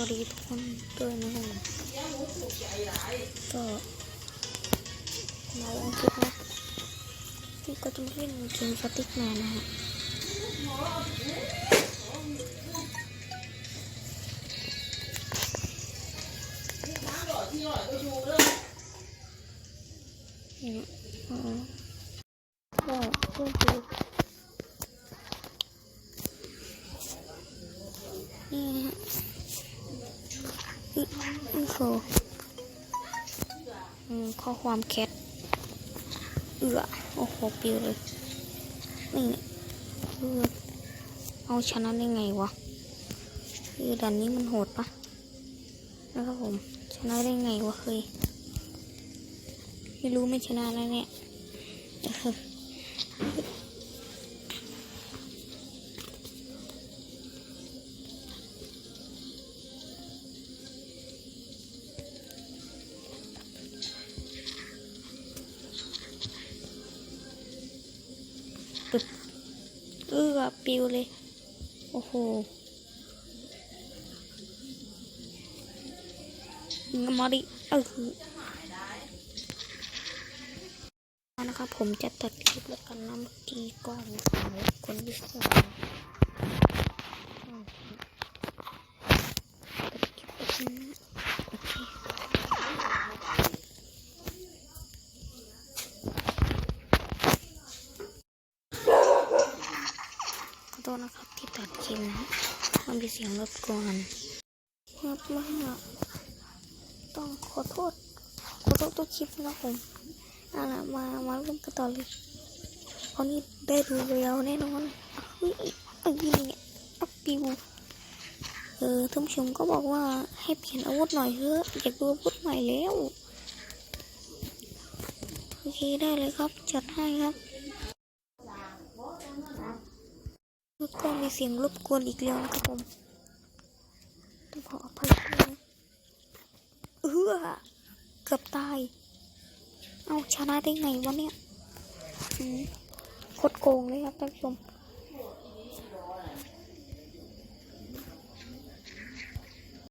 วัสดีทุกคนด้วยนะครับก็มาลองคลิปนะที่ก็จะมาเล่นเกมสติ๊กแมนนะฮะก็เพื่อนคือนี่ฮะ นี่นี่คือข้อความแคทเอือโอ้โหปิวเลยนี่เออเอาชนะได้ไงวะคือด่านนี้มันโหดปะนะครับผมชนะได้ไงวะเคยไม่รู้ไม่ชนะแล้วเนี่ย เออปึ๊บเออปิวเลย โอ้โหมาดิเออนะครับผมจะตัดคลิปแล้วกันนะเมื่อกี้กล้องของคนที่สองอืมตัดคลิปแล้วกันนะโอเค ขอโทษนะครับที่ตัดคลิปนะมันมีเสียงรบกวนครับมากต้องขอโทษ ขอโทษตัวคลิปนะผมเอาละมา มาเริ่มกันต่อเลยเพราะนี่ได้ดูเรียวแน่นอนเฮ้ยอ้ยนี่เนี่ยอัพปิวเออท่านผู้ชมก็บอกว่าให้เปลี่ยนอาวุธหน่อยเถอะอยากดูอาวุธใหม่แล้ว โอเคได้เลยครับ จัดให้ครับ แล้วก็มีเสียงรบกวนอีกแล้วนะครับผมต้องขออภัยด้วยนะเออเกือบตาย เอาชนะได้ไงวะเนี่ยโคตรโกงเลยครับท่านผู้ชม